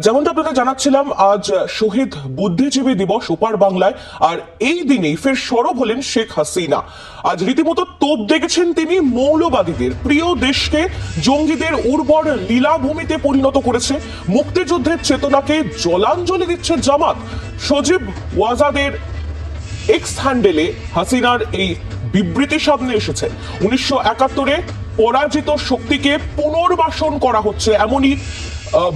যেমনটা আপনাদের জানাচ্ছিলাম, আজ শহীদ বুদ্ধিজীবী দিবস ওপার বাংলায়, আর এই দিনেই ফের সরব হলেন শেখ হাসিনা। আজ রীতিমতো তোপ দেখেছেন তিনি মৌলবাদীদের। প্রিয় দেশকে জঙ্গিদের উর্বর লীলাভূমিতে পরিণত করেছে। মুক্তিযুদ্ধের চেতনাকে জলাঞ্জলি দিচ্ছে জামাত। সজীব ওয়াজাদের এক্স হ্যান্ডেলে হাসিনার এই বিবৃতি সামনে এসেছে। উনিশশো একাত্তরে পরাজিত শক্তিকে পুনর্বাসন করা হচ্ছে এমনই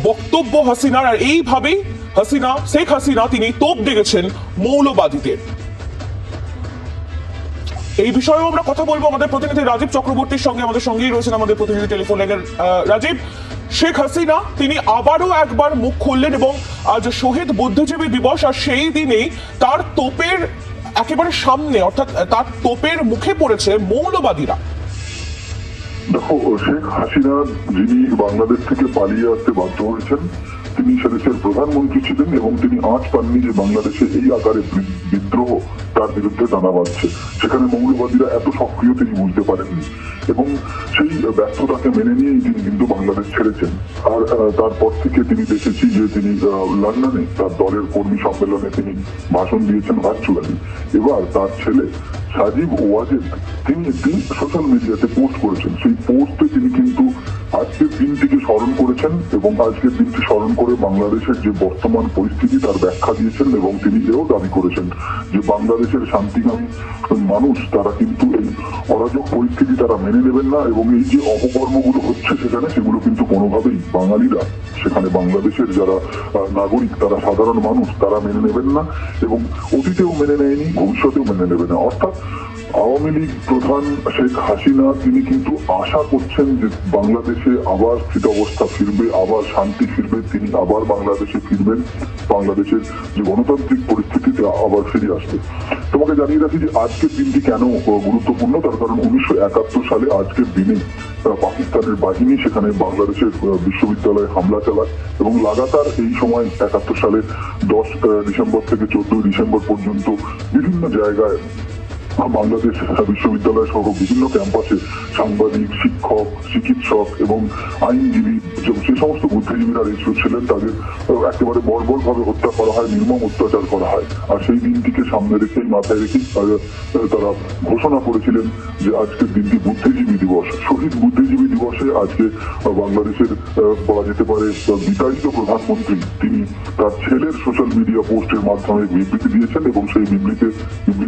বক্তব্য হাসিনার আর এইভাবেই হাসিনা, শেখ হাসিনা তিনি তোপ দেখেছেন মৌলবাদীদের। এই বিষয়েও আমরা কথা বলব আমাদের প্রতিনিধি রাজীব চক্রবর্তীর সঙ্গে, আমাদের সঙ্গেই রয়েছেন আমাদের প্রতিনিধি টেলিফোন লাইনের রাজীব। শেখ হাসিনা তিনি আবারও একবার মুখ খুললেন এবং আজ শহীদ বুদ্ধিজীবী দিবস আর সেই দিনেই তার তোপের একেবারে সামনে, অর্থাৎ তার তোপের মুখে পড়েছে মৌলবাদীরা। শেখ হাসিনা যিনি বাংলাদেশ থেকে পালিয়ে আসতে বাধ্য হয়েছেন, তিনি সে দেশের প্রধানমন্ত্রী ছিলেন এবং তিনি আঁচ পাননি যে বাংলাদেশে এই আকারে বিদ্রোহ তার বিরুদ্ধে দানা বাঁধছে। সেখানে মৌলবাদীরা এত সক্রিয় তিনি বুঝতে পারেননি। এবং সেই ব্যর্থতাকে মেনে নিয়েই তিনি কিন্তু বাংলাদেশ ছেড়েছেন। আর তারপর থেকে তিনি দেখেছি যে তিনি লন্ডনে তার দলের কর্মী সম্মেলনে তিনি ভাষণ দিয়েছেন ভার্চুয়ালি। এবার তার ছেলে সাজিব ওয়াজেদ তিনি একটি সোশ্যাল মিডিয়াতে পোস্ট করেছেন। সেই পোস্টে তিনি কিন্তু আজকের দিনটিকে স্মরণ করেছেন এবং আজকের দিনটি স্মরণ করে বাংলাদেশের যে বর্তমান পরিস্থিতি, তার ব্যাখ্যা দিয়েছেন এবং তিনি এও দাবি করেছেন যে বাংলাদেশের শান্তিকামী মানুষ, তারা কিন্তু এই অরাজক পরিস্থিতি তারা মেনে নেবেন না এবং এই যে অপকর্মগুলো হচ্ছে সেখানে, সেগুলো কিন্তু কোনোভাবেই বাঙালিরা, সেখানে বাংলাদেশের যারা নাগরিক, তারা সাধারণ মানুষ, তারা মেনে নেবেন না এবং অতীতেও মেনে নেয়নি, ভবিষ্যতেও মেনে নেবে না। অর্থাৎ আওয়ামী লীগ প্রধান শেখ হাসিনা, তিনি কিন্তু আশা করছেন যে বাংলাদেশে আবার স্থিতাবস্থা ফিরবে, আবার শান্তি ফিরবে। তিনি আবার বাংলাদেশে ফিরবেন। বাংলাদেশের যে গণতান্ত্রিক পরিস্থিতিতে আবার ফিরে আসবে। তোমাকে জানিয়ে রাখি যে আজকের দিনটি কেন গুরুত্বপূর্ণ, তার কারণ উনিশশো একাত্তর সালে আজকের দিনে পাকিস্তানের বাহিনী সেখানে বাংলাদেশের বিশ্ববিদ্যালয়ে হামলা চালায় এবং লাগাতার এই সময় একাত্তর সালে দশ ডিসেম্বর থেকে চোদ্দই ডিসেম্বর পর্যন্ত বিভিন্ন জায়গায় বাংলাদেশ বিশ্ববিদ্যালয় সহ বিভিন্ন ক্যাম্পাসে সাংবাদিক, শিক্ষক, চিকিৎসক এবং আইনজীবী যে সমস্ত বুদ্ধিজীবীরা রেজিস্টার ছিলেন। তাদের একেবারে বর্বর ভাবে হত্যা করা হয়, নির্মম অত্যাচার করা হয়। আর সেই দিনটিকে সামনে রেখেই, মাথায় রেখেই তারা ঘোষণা করেছিলেন যে আজকের দিনটি বুদ্ধিজীবী দিবস। শহীদ বুদ্ধিজীবী দিবসে আজকে বাংলাদেশের বলা যেতে পারে বিতাড়িত প্রধানমন্ত্রী, তিনি তার ছেলের সোশ্যাল মিডিয়া পোস্টের মাধ্যমে বিবৃতি দিয়েছেন এবং সেই তিনি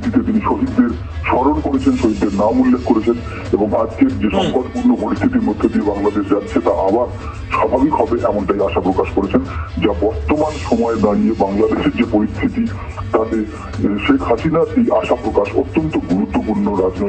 শহীদদের স্মরণ করেছেন শহীদদের নাম উল্লেখ করেছেন এবং আজকের যে সংকটপূর্ণ পরিস্থিতির মধ্যে দিয়ে বাংলাদেশ যাচ্ছে তা আবার স্বাভাবিক হবে এমনটাই আশা প্রকাশ করেছেন যা বর্তমান সময়ে দাঁড়িয়ে বাংলাদেশের যে পরিস্থিতি তাতে শেখ হাসিনার এই আশা প্রকাশ অত্যন্ত গুরুত্বপূর্ণ রাজনৈতিক